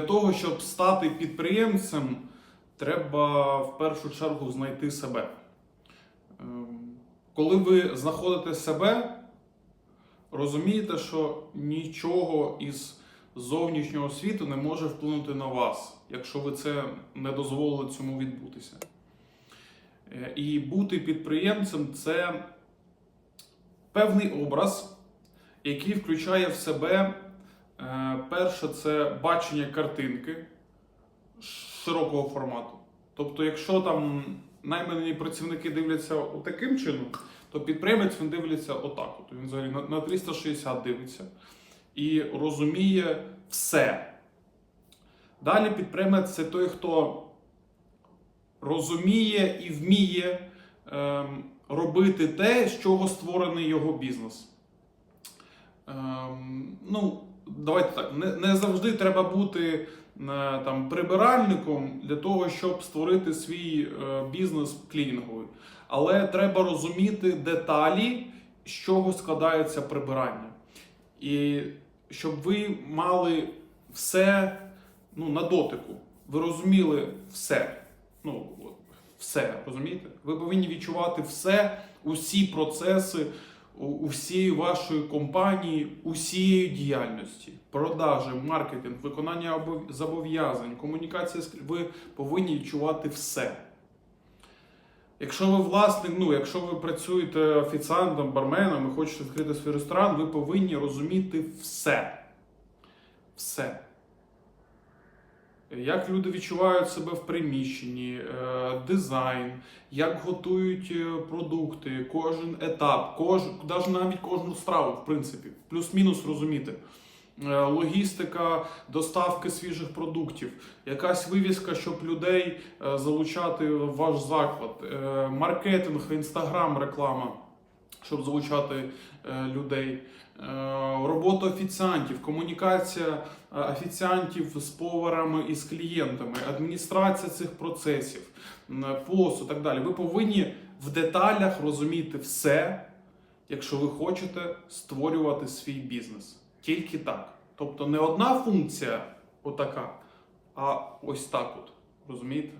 Для того, щоб стати підприємцем, треба в першу чергу знайти себе. Ем, Коли ви знаходите себе, розумієте, що нічого із зовнішнього світу не може вплинути на вас, якщо ви це не дозволили цьому відбутися. Е, І бути підприємцем це певний образ, який включає в себе перше, це бачення картинки широкого формату. Тобто, якщо там наймані працівники дивляться таким чином, то підприємець він дивиться отак. От. Він взагалі на 360 дивиться і розуміє все. Далі підприємець це той, хто розуміє і вміє ем, робити те, з чого створений його бізнес. Ем, ну, давайте так, не, не завжди треба бути е, там, прибиральником для того, щоб створити свій е, бізнес клінінговий. Але треба розуміти деталі, з чого складається прибирання. І щоб ви мали все ну, на дотику. Ви розуміли все. Ну, все, розумієте? Ви повинні відчувати все, усі процеси, у- усієї вашої компанії, усієї діяльності, продажі, маркетинг, виконання зобов'язань, комунікація з ви повинні відчувати все. Якщо ви власник, ну якщо ви працюєте офіціантом, барменом і хочете відкрити свій ресторан, ви повинні розуміти все. Все. Як люди відчувають себе в приміщенні, е, дизайн, як готують е, продукти, кожен етап, кож, навіть кожну страву, в принципі, плюс-мінус розуміти. Е, Логістика доставки свіжих продуктів, якась вивіска, щоб людей залучати в ваш заклад, маркетинг, інстаграм, реклама, щоб залучати е, людей, е, робота офіціантів, комунікація е, офіціантів з поварами і з клієнтами, адміністрація цих процесів, посуд і так далі. Ви повинні в деталях розуміти все, якщо ви хочете створювати свій бізнес. Тільки так. Тобто не одна функція отака, а ось так от. Розумієте?